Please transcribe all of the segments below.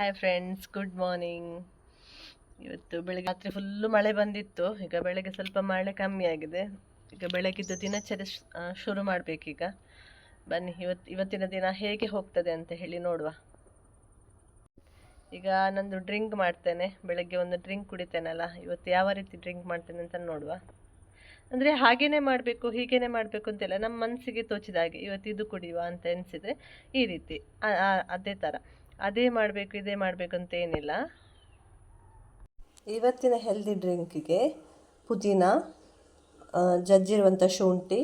Hi friends good morning ಇವತ್ತು ಬೆಳಗ್ಗೆ ರಾತ್ರಿ ಫುಲ್ಲು ಮಳೆ ಬಂದಿತ್ತು. ಈಗ ಬೆಳಗ್ಗೆ ಸ್ವಲ್ಪ ಮಳೆ ಕಮ್ಮಿ ಆಗಿದೆ. ಈಗ ಬೆಳಗಿದ್ದು ದಿನಚರಿ ಶುರು ಮಾಡಬೇಕೀಗ. ಬನ್ನಿ ಇವತ್ತು ಇವತ್ತಿನ ದಿನ ಹೇಗೆ ಹೋಗ್ತದೆ ಅಂತ ಹೇಳಿ ನೋಡುವ. ಈಗ ನಂದು ಡ್ರಿಂಕ್ ಮಾಡ್ತೇನೆ. ಬೆಳಗ್ಗೆ ಒಂದು ಡ್ರಿಂಕ್ ಕುಡಿತೇನಲ್ಲ. ಇವತ್ತು ಯಾವ ರೀತಿ ಡ್ರಿಂಕ್ ಮಾಡ್ತೇನೆ ಅಂತ ನೋಡುವ. ಅಂದರೆ ಹಾಗೇನೆ ಮಾಡಬೇಕು, ಹೀಗೇನೆ ಮಾಡಬೇಕು ಅಂತೆಲ್ಲ ನಮ್ಮ ಮನಸ್ಸಿಗೆ ತೋಚಿದ ಹಾಗೆ ಇವತ್ತು ಇದು ಕುಡಿಯುವ ಅಂತ ಎನಿಸಿದ್ರೆ ಈ ರೀತಿ. ಅದೇ ಥರ ಅದೇ ಮಾಡಬೇಕು, ಇದೇ ಮಾಡಬೇಕು ಅಂತ ಏನಿಲ್ಲ. ಇವತ್ತಿನ ಹೆಲ್ದಿ ಡ್ರಿಂಕಿಗೆ ಪುದೀನ ಜಜ್ಜಿರುವಂಥ ಶುಂಠಿ,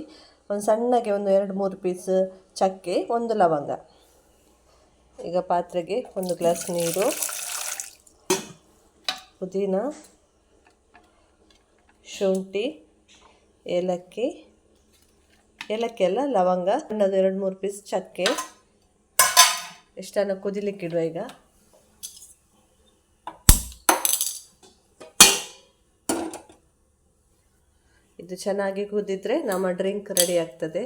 ಒಂದು ಸಣ್ಣಗೆ ಒಂದು ಎರಡು ಮೂರು ಪೀಸ್ ಚಕ್ಕೆ, ಒಂದು ಲವಂಗ. ಈಗ ಪಾತ್ರೆಗೆ ಒಂದು ಗ್ಲಾಸ್ ನೀರು, ಪುದೀನ, ಶುಂಠಿ, ಏಲಕ್ಕಿ ಏಲಕ್ಕಿ ಅಲ್ಲ, ಲವಂಗ, ಸಣ್ಣದು ಎರಡು ಮೂರು ಪೀಸ್ ಚಕ್ಕೆ. ಇಷ್ಟನ್ನು ಕುದಿಲಿಕ್ಕಿಡುವ ಈಗ? ಇದು ಚೆನ್ನಾಗಿ ಕುದಿದ್ರೆ ನಮ್ಮ ಡ್ರಿಂಕ್ ರೆಡಿ ಆಗ್ತದೆ.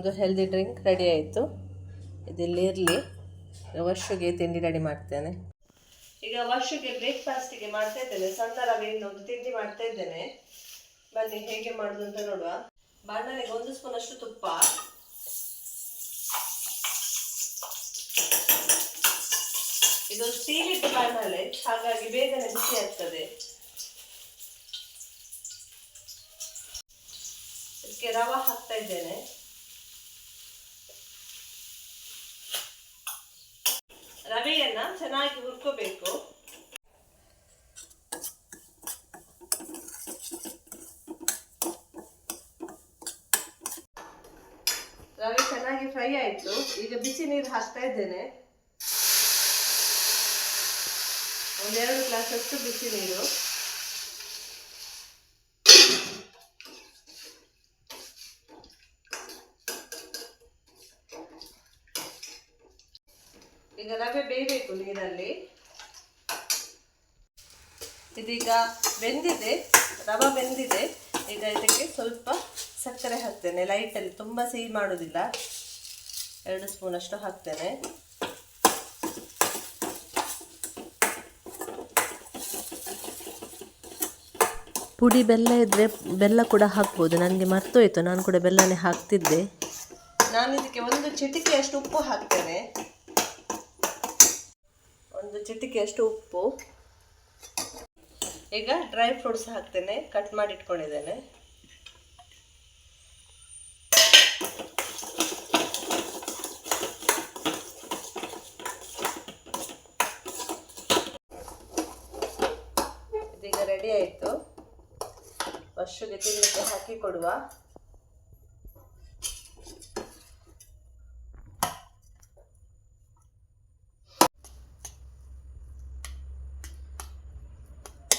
ನಮ್ಮದು ಹೆಲ್ದಿ ಡ್ರಿಂಕ್ ರೆಡಿ ಆಯಿತು. ಇದಿಲ್ಲಿ ಇರಲಿ. ವರ್ಷಗೆ ತಿಂಡಿ ರೆಡಿ ಮಾಡ್ತೇನೆ. ಈಗ ವರ್ಷಕ್ಕೆ ಬ್ರೇಕ್ಫಾಸ್ಟಿಗೆ ಮಾಡ್ತಾ ಇದ್ದೇನೆ. ಸಣ್ಣ ಒಂದು ತಿಂಡಿ ಮಾಡ್ತಾ ಇದ್ದೇನೆ. ಬನ್ನಿ, ಹೇಗೆ ಮಾಡುದು ಅಂತ ನೋಡುವ. ಬಾಣಲೆಗೆ ಒಂದು ಸ್ಪೂನ್ ಅಷ್ಟು ತುಪ್ಪ. ಇದು ಸ್ಟೀಲ್ ಇಟ್ಟು ಬಾಣಲೆ. ಹಾಗಾಗಿ ಬೇಗನೆ ಬಿಸಿ ಆಗ್ತದೆ. ಇದಕ್ಕೆ ರವ ಹಾಕ್ತಾ ಇದ್ದೇನೆ. ರವೆಯನ್ನ ಚೆನ್ನಾಗಿ ಹುರ್ಕೋಬೇಕು. ರವೆ ಚೆನ್ನಾಗಿ ಫ್ರೈ ಆಯ್ತು. ಈಗ ಬಿಸಿ ನೀರು ಹಾಕ್ತಾ ಇದ್ದೇನೆ. ಒಂದೆರಡು ಗ್ಲಾಸ್ ಅಷ್ಟು ಬಿಸಿ ನೀರು ಈಗ ರವೆ ಬೇಯಬೇಕು ನೀರಲ್ಲಿ. ಇದೀಗ ಬೆಂದಿದೆ ರವ ಬೆಂದಿದೆ. ಈಗ ಇದಕ್ಕೆ ಸ್ವಲ್ಪ ಸಕ್ಕರೆ ಹಾಕ್ತೇನೆ. ಲೈಟಲ್ಲಿ ತುಂಬ ಸಿಹಿ ಮಾಡೋದಿಲ್ಲ. ಎರಡು ಸ್ಪೂನ್ ಅಷ್ಟು ಹಾಕ್ತೇನೆ. ಪುಡಿ ಬೆಲ್ಲ ಇದ್ದರೆ ಬೆಲ್ಲ ಕೂಡ ಹಾಕ್ಬೋದು. ನನಗೆ ಮರ್ತೋಯ್ತು. ನಾನು ಕೂಡ ಬೆಲ್ಲನೇ ಹಾಕ್ತಿದ್ದೆ. ನಾನು ಇದಕ್ಕೆ ಒಂದು ಚಿಟಿಕೆಯಷ್ಟು ಉಪ್ಪು ಹಾಕ್ತೇನೆ. ಒಂದು ಚಿಟಿಕೆಯಷ್ಟು ಉಪ್ಪು. ಈಗ ಡ್ರೈ ಫ್ರೂಟ್ಸ್ ಹಾಕ್ತೇನೆ ಕಟ್ ಮಾಡಿ ಇಟ್ಕೊಂಡಿದ್ದೇನೆ ಇದೀಗ ರೆಡಿ ಆಯಿತು. ವರ್ಷಗೆ ತಿನ್ನಲಿಕ್ಕೆ ಹಾಕಿ ಕೊಡುವ.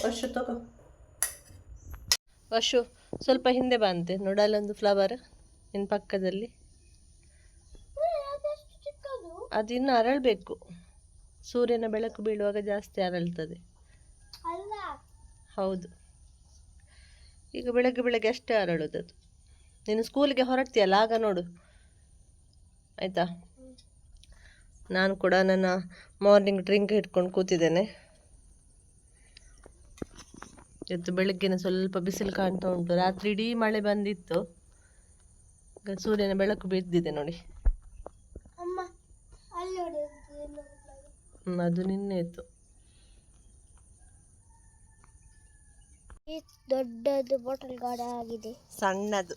ವರ್ಷ ತಗೋ. ವರ್ಷು ಸ್ವಲ್ಪ ಹಿಂದೆ ಬಂತೆ ನೋಡಲ್ಲೊಂದು ಫ್ಲವರ್ ನಿನ್ನ ಪಕ್ಕದಲ್ಲಿ. ಅದಿನ್ನು ಅರಳಬೇಕು. ಸೂರ್ಯನ ಬೆಳಕು ಬೀಳುವಾಗ ಜಾಸ್ತಿ ಅರಳ್ತದೆ. ಹೌದು. ಈಗ ಬೆಳಗ್ಗೆ ಬೆಳಗ್ಗೆ ಅಷ್ಟೇ ಅರಳುದು ಅದು. ನೀನು ಸ್ಕೂಲಿಗೆ ಹೊರಡ್ತೀಯಲ್ಲ ಆಗ ನೋಡು. ಆಯಿತಾ? ನಾನು ಕೂಡ ನನ್ನ ಮಾರ್ನಿಂಗ್ ಡ್ರಿಂಕ್ ಇಟ್ಕೊಂಡು ಕೂತಿದ್ದೇನೆ. ಇವತ್ತು ಬೆಳಗ್ಗೆನ ಸ್ವಲ್ಪ ಬಿಸಿಲು ಕಾಣ್ತಾ ಉಂಟು. ರಾತ್ರಿ ಇಡೀ ಮಳೆ ಬಂದಿತ್ತು. ಈಗ ಸೂರ್ಯನ ಬೆಳಕು ಬಿದ್ದಿದೆ ನೋಡಿ. ಅದು ನಿನ್ನೆ ಇತ್ತು ದೊಡ್ಡದು ಬಾಟಲ್ ಗಾರ್ಡ್ ಆಗಿದೆ. ಸಣ್ಣದು.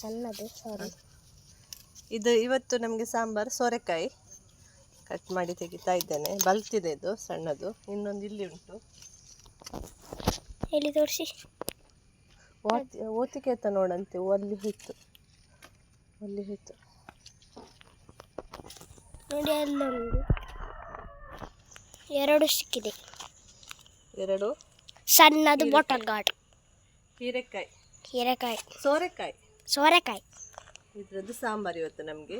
ಸಣ್ಣದು ಸಾರಿ ಇದು ಇವತ್ತು ನಮಗೆ ಸಾಂಬಾರು ಸೋರೆಕಾಯಿ. ಕಟ್ ಮಾಡಿ ತೆಗಿತಾ ಇದ್ದೇನೆ. ಬಲ್ತಿದೆ ಇದು ಸಣ್ಣದು. ಇನ್ನೊಂದು ಇಲ್ಲಿ ಉಂಟು. ಎಲ್ಲಿ ತೋರಿಸಿ? ಓತಿ ಓತಿಗೆ ಅಂತ ನೋಡಂತೆ ಅಲ್ಲಿ ಹೋಯ್ತು. ಅಲ್ಲಿ ಹೋಯ್ತು. ನೋಡಿ ಅಲ್ಲೊಂದು ಎರಡು ಸಿಕ್ಕಿದೆ. ಎರಡು? ಸಣ್ಣದು ಬಾಟಲ್ ಗಾರ್ಡ್ ಹೀರೆಕಾಯಿ. ಹೀರೆಕಾಯಿ. ಸೋರೆಕಾಯಿ? ಸೋರೆಕಾಯಿ. ಇದ್ರದ್ದು ಸಾಂಬಾರು ಇವತ್ತು ನಮಗೆ.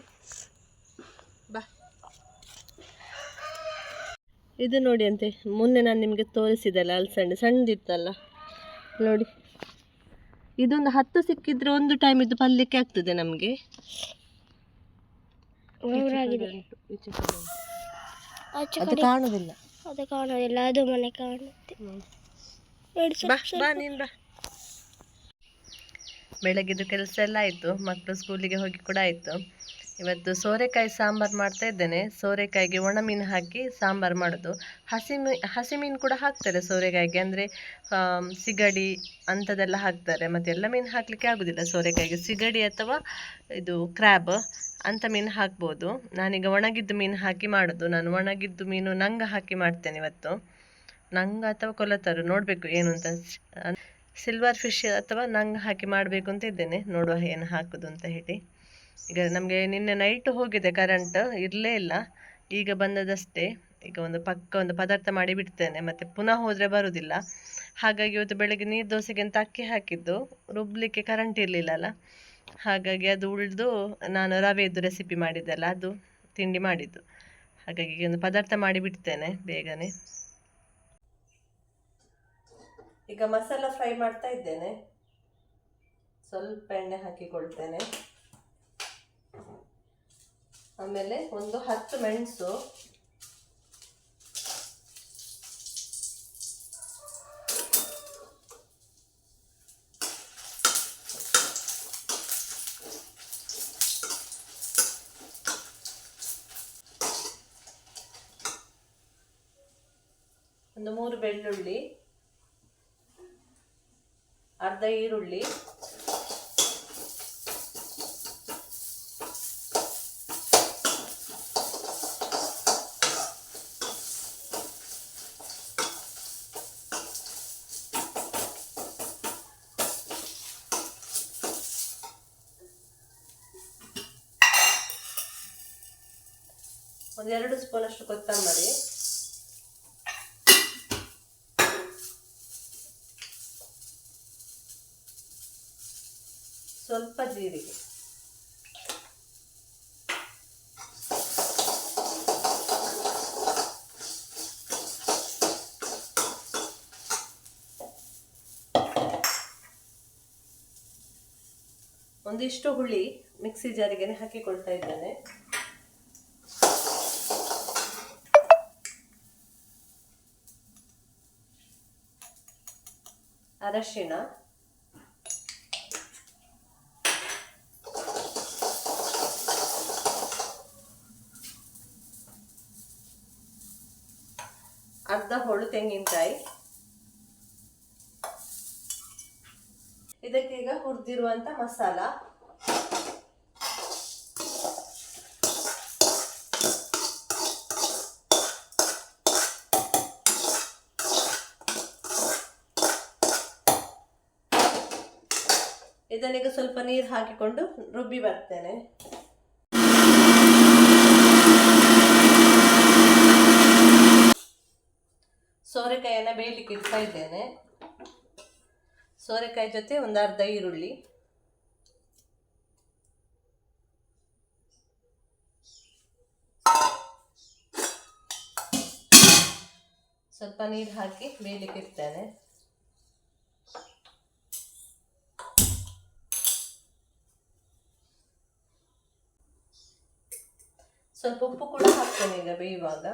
ಇದು ನೋಡಿ ಅಂತೆ ಮೊನ್ನೆ ನಾನು ನಿಮಗೆ ತೋರಿಸಿದಲ್ಲ ಅಲಸಂಡೆ ಸಣ್ಣದಿತ್ತಲ್ಲ? ನೋಡಿ. ಇದೊಂದು ಹತ್ತು ಸಿಕ್ಕಿದ್ರೆ ಒಂದು ಟೈಮ್ ಇದು ಪಲ್ಯಕ್ಕೆ ಆಗ್ತದೆ ನಮಗೆ. ಅದು ಕಾಣುದಿಲ್ಲ. ಅದು ಕಾಣೋದಿಲ್ಲ ಅದು ಮನೆ ಕಾಣುತ್ತೆ. ಬೆಳಗ್ಗೆದು ಕೆಲಸ ಎಲ್ಲ ಆಯಿತು ಮಕ್ಕಳು ಸ್ಕೂಲಿಗೆ ಹೋಗಿ ಕೂಡ ಆಯಿತು. ಇವತ್ತು ಸೋರೆಕಾಯಿ ಸಾಂಬಾರು ಮಾಡ್ತಾ ಇದ್ದೇನೆ. ಸೋರೆಕಾಯಿಗೆ ಒಣ ಮೀನು ಹಾಕಿ ಸಾಂಬಾರು ಮಾಡೋದು. ಹಸಿ ಮೀ, ಹಸಿ ಮೀನು ಕೂಡ ಹಾಕ್ತಾರೆ ಸೋರೆಕಾಯಿಗೆ. ಅಂದರೆ ಸಿಗಡಿ ಅಂಥದ್ದೆಲ್ಲ ಹಾಕ್ತಾರೆ. ಮತ್ತು ಎಲ್ಲ ಮೀನು ಹಾಕಲಿಕ್ಕೆ ಆಗೋದಿಲ್ಲ ಸೋರೆಕಾಯಿಗೆ. ಸಿಗಡಿ ಅಥವಾ ಇದು ಕ್ರ್ಯಾಬ್ ಅಂಥ ಮೀನು ಹಾಕ್ಬೋದು. ನಾನೀಗ ಒಣಗಿದ್ದು ಮೀನು ಹಾಕಿ ಮಾಡೋದು. ನಾನು ಒಣಗಿದ್ದು ಮೀನು ನಂಗೆ ಹಾಕಿ ಮಾಡ್ತೇನೆ ಇವತ್ತು. ನಂಗೆ ಅಥವಾ ಕೊಲತರು ನೋಡಬೇಕು ಏನು ಅಂತ. ಸಿಲ್ವರ್ ಫಿಶ್ ಅಥವಾ ನಂಗೆ ಹಾಕಿ ಮಾಡಬೇಕು ಅಂತ ಇದ್ದೇನೆ. ನೋಡುವ ಏನು ಹಾಕೋದು ಅಂತ ಹೇಳಿ. ಈಗ ನಮಗೆ ನಿನ್ನೆ ನೈಟ್ ಹೋಗಿದೆ ಕರೆಂಟ್ ಇರಲೇ ಇಲ್ಲ. ಈಗ ಬಂದದಷ್ಟೇ. ಈಗ ಒಂದು ಪಕ್ಕ ಒಂದು ಪದಾರ್ಥ ಮಾಡಿ ಬಿಡ್ತೇನೆ. ಮತ್ತು ಪುನಃ ಹೋದರೆ ಬರುವುದಿಲ್ಲ ಹಾಗಾಗಿ ಇವತ್ತು ಬೆಳಗ್ಗೆ ನೀರು ದೋಸೆಗೆ ಅಂತ ಅಕ್ಕಿ ಹಾಕಿದ್ದು. ರುಬ್ಲಿಕ್ಕೆ ಕರೆಂಟ್ ಇರಲಿಲ್ಲಲ್ಲ ಹಾಗಾಗಿ ಅದು ಉಳಿದು ನಾನು ರವೆದು ರೆಸಿಪಿ ಮಾಡಿದ್ದೆಲ್ಲ, ಅದು ತಿಂಡಿ ಮಾಡಿದ್ದು. ಹಾಗಾಗಿ ಈಗ ಒಂದು ಪದಾರ್ಥ ಮಾಡಿ ಬಿಡ್ತೇನೆ ಬೇಗನೆ. ಈಗ ಮಸಾಲ ಫ್ರೈ ಮಾಡ್ತಾ ಇದ್ದೇನೆ. ಸ್ವಲ್ಪ ಎಣ್ಣೆ ಹಾಕಿಕೊಳ್ತೇನೆ. ಆಮೇಲೆ ಒಂದು ಹತ್ತು ಮೆಣಸು. ಒಂದು ಮೂರು ಬೆಳ್ಳುಳ್ಳಿ ಅರ್ಧ ಈರುಳ್ಳಿ ಅಷ್ಟು ಕೊತ್ತಂಬರಿ ಸ್ವಲ್ಪ ಜೀರಿಗೆ. ಒಂದಿಷ್ಟು ಹುಳಿ ಮಿಕ್ಸಿ ಜಾರಿಗೆ ಹಾಕಿಕೊಳ್ತಾ ಇದ್ದೇನೆ. ಅರಶಿಣ. ಅರ್ಧ ಹೋಳು ತೆಂಗಿನಕಾಯಿ. ಇದಕ್ಕೀಗ ಹುರಿದಿರುವಂಥ ಮಸಾಲ. ಇದನ್ನೀಗ ಸ್ವಲ್ಪ ನೀರು ಹಾಕಿಕೊಂಡು ರುಬ್ಬಿ ಬರ್ತೇನೆ. ಸೋರೆಕಾಯಿಯನ್ನು ಬೇಯಲಿಕ್ಕೆ ಇಡ್ತಾ ಇದ್ದೇನೆ. ಸೋರೆಕಾಯಿ ಜೊತೆ ಒಂದು ಅರ್ಧ ಈರುಳ್ಳಿ. ಸ್ವಲ್ಪ ನೀರು ಹಾಕಿ ಬೇಯಲಿಕ್ಕೆ ಇಡ್ತೇನೆ. ಸ್ವಲ್ಪ ಉಪ್ಪು ಕೂಡ ಹಾಕ್ತೇನೆ ಈಗ ಬೇಯುವಾಗ.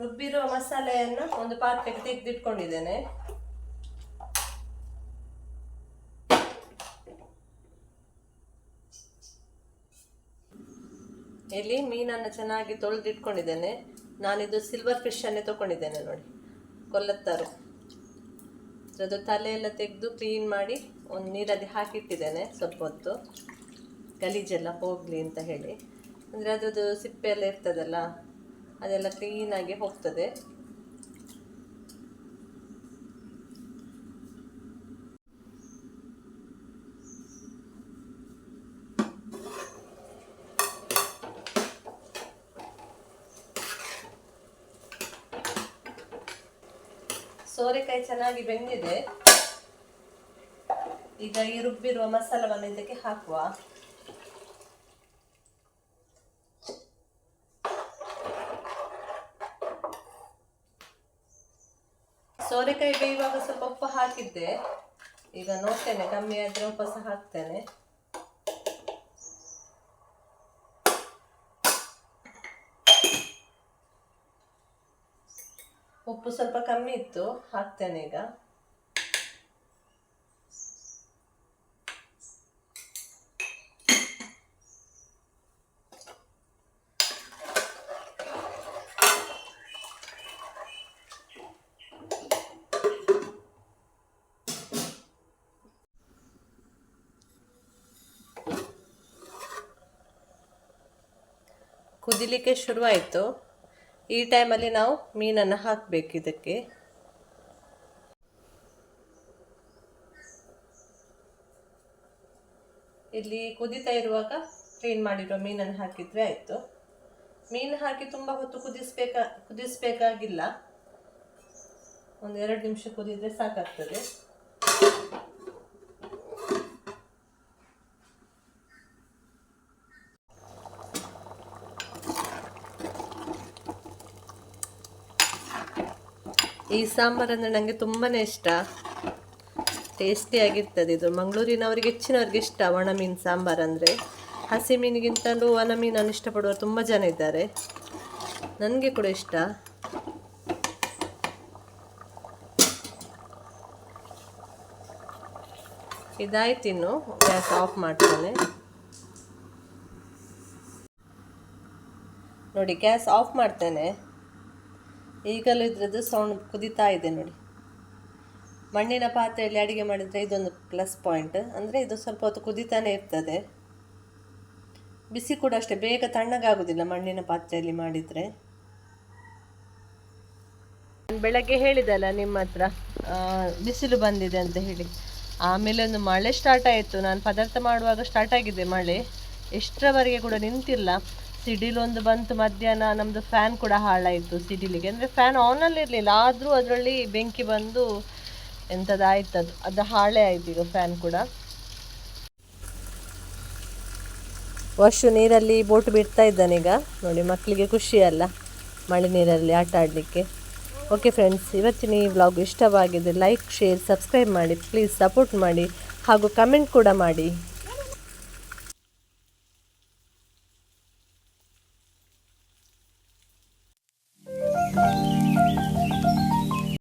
ರುಬ್ಬಿರುವ ಮಸಾಲೆಯನ್ನು ಒಂದು ಪಾತ್ರೆಗೆ ತೆಗೆದಿಟ್ಕೊಂಡಿದ್ದೇನೆ. ಇಲ್ಲಿ ಮೀನನ್ನು ಚೆನ್ನಾಗಿ ತೊಳೆದಿಟ್ಕೊಂಡಿದ್ದೇನೆ. ನಾನಿದು ಸಿಲ್ವರ್ ಫಿಶ್ ಅನ್ನೇ ತಗೊಂಡಿದ್ದೇನೆ ನೋಡಿ. ಕೊಲ್ಲತ್ತಾರು. ಅದು ತಲೆ ಎಲ್ಲ ತೆಗೆದು ಕ್ಲೀನ್ ಮಾಡಿ ಒಂದು ನೀರಲ್ಲಿ ಹಾಕಿಟ್ಟಿದ್ದೇನೆ ಸ್ವಲ್ಪ ಹೊತ್ತು. ಗಲೀಜೆಲ್ಲ ಹೋಗಲಿ ಅಂತ ಹೇಳಿ. ಅಂದರೆ ಅದ್ರದ್ದು ಸಿಪ್ಪೆ ಎಲ್ಲ ಇರ್ತದಲ್ಲ, ಅದೆಲ್ಲ ಕ್ಲೀನಾಗಿ ಹೋಗ್ತದೆ ಸೋರೆಕಾಯಿ ಚೆನ್ನಾಗಿ ಬೆಂದಿದೆ. ಈಗ ಈ ರುಬ್ಬಿರುವ ಮಸಾಲವನ್ನು ಇದಕ್ಕೆ ಹಾಕುವ. ಸೋರೆಕಾಯಿ ಬೇಯುವಾಗ ಸ್ವಲ್ಪ ಉಪ್ಪು ಹಾಕಿದ್ದೆ. ಈಗ ನೋಡ್ತೇನೆ, ಕಮ್ಮಿ ಆದ್ರೆ ಉಪ್ಪು ಸಹ ಹಾಕ್ತೇನೆ. ಉಪ್ಪು ಸ್ವಲ್ಪ ಕಮ್ಮಿ ಇತ್ತು ಹಾಕ್ತೇನೆ ಈಗ. ಕುದಿಲಿಕ್ಕೆ ಶುರುವಾಯಿತು. ಈ ಟೈಮಲ್ಲಿ ನಾವು ಮೀನನ್ನು ಹಾಕಬೇಕು ಇದಕ್ಕೆ. ಇಲ್ಲಿ ಕುದಿತಾ ಇರುವಾಗ ಕ್ಲೀನ್ ಮಾಡಿರೋ ಮೀನನ್ನು ಹಾಕಿದ್ರೆ ಆಯಿತು. ಮೀನು ಹಾಕಿ ತುಂಬ ಹೊತ್ತು ಕುದಿಸ್ಬೇಕಾ, ಕುದಿಸ್ಬೇಕಾಗಿಲ್ಲ. ಒಂದು ಎರಡು ನಿಮಿಷ ಕುದಿದ್ರೆ ಸಾಕಾಗ್ತದೆ. ಈ ಸಾಂಬಾರಂದ್ರೆ ನನಗೆ ತುಂಬಾ ಇಷ್ಟ. ಟೇಸ್ಟಿಯಾಗಿರ್ತದೆ ಇದು. ಮಂಗಳೂರಿನವರಿಗೆ ಹೆಚ್ಚಿನವ್ರಿಗೆ ಇಷ್ಟ ಒಣ ಮೀನು ಸಾಂಬಾರು ಅಂದರೆ. ಹಸಿ ಮೀನಿಗಿಂತಲೂ ಒಣ ಮೀನನ್ನು ಇಷ್ಟಪಡುವ ತುಂಬ ಜನ ಇದ್ದಾರೆ. ನನಗೆ ಕೂಡ ಇಷ್ಟ. ಇದಾಯ್ತು ಇನ್ನು. ಗ್ಯಾಸ್ ಆಫ್ ಮಾಡ್ತಾನೆ ನೋಡಿ, ಗ್ಯಾಸ್ ಆಫ್ ಮಾಡ್ತೇನೆ. ಈಗಲೂ ಇದ್ರದ್ದು ಸೌಂಡ್ ಕುದಿತಾ ಇದೆ ನೋಡಿ. ಮಣ್ಣಿನ ಪಾತ್ರೆಯಲ್ಲಿ ಅಡುಗೆ ಮಾಡಿದರೆ ಇದೊಂದು ಪ್ಲಸ್ ಪಾಯಿಂಟ್ ಅಂದರೆ ಇದು ಸ್ವಲ್ಪ ಹೊತ್ತು ಕುದಿತಾನೆ ಇರ್ತದೆ. ಬಿಸಿ ಕೂಡ ಅಷ್ಟೇ, ಬೇಗ ತಣ್ಣಗಾಗೋದಿಲ್ಲ ಮಣ್ಣಿನ ಪಾತ್ರೆಯಲ್ಲಿ ಮಾಡಿದರೆ. ಬೆಳಗ್ಗೆ ಹೇಳಿದಲ್ಲ ನಿಮ್ಮ ಹತ್ರ ಬಿಸಿಲು ಬಂದಿದೆ ಅಂತ ಹೇಳಿ. ಆಮೇಲೆ ಒಂದು ಮಳೆ ಸ್ಟಾರ್ಟ್ ಆಯಿತು. ನಾನು ಪದಾರ್ಥ ಮಾಡುವಾಗ ಸ್ಟಾರ್ಟ್ ಆಗಿದೆ ಮಳೆ. ಎಷ್ಟರವರೆಗೆ ಕೂಡ ನಿಂತಿಲ್ಲ. ಸಿಡಿಲೊಂದು ಬಂತು ಮಧ್ಯಾಹ್ನ ನಮ್ಮದು ಫ್ಯಾನ್ ಕೂಡ ಹಾಳಾಯಿತು ಸಿಡಿಲಿಗೆ. ಅಂದರೆ ಫ್ಯಾನ್ ಆನಲ್ಲಿ ಇರಲಿಲ್ಲ, ಆದರೂ ಅದರಲ್ಲಿ ಬೆಂಕಿ ಬಂದು ಎಂಥದ್ದಾಯ್ತು ಅದು ಅದು ಹಾಳೇ ಆಯ್ತು ಈಗ ಫ್ಯಾನ್ ಕೂಡ. ವರ್ಷು ನೀರಲ್ಲಿ ಬೋಟ್ ಬಿಡ್ತಾ ಇದ್ದಾನೆ ಈಗ. ನೋಡಿ ಮಕ್ಕಳಿಗೆ ಖುಷಿ ಅಲ್ಲ ಮಳೆ ನೀರಲ್ಲಿ ಆಟ ಆಡಲಿಕ್ಕೆ. ಓಕೆ ಫ್ರೆಂಡ್ಸ್ ಇವತ್ತಿನ ಈ ವ್ಲಾಗ್ ಇಷ್ಟವಾಗಿದೆ. ಲೈಕ್ ಶೇರ್ ಸಬ್ಸ್ಕ್ರೈಬ್ ಮಾಡಿ ಪ್ಲೀಸ್ ಸಪೋರ್ಟ್ ಮಾಡಿ ಹಾಗೂ ಕಮೆಂಟ್ ಕೂಡ ಮಾಡಿ.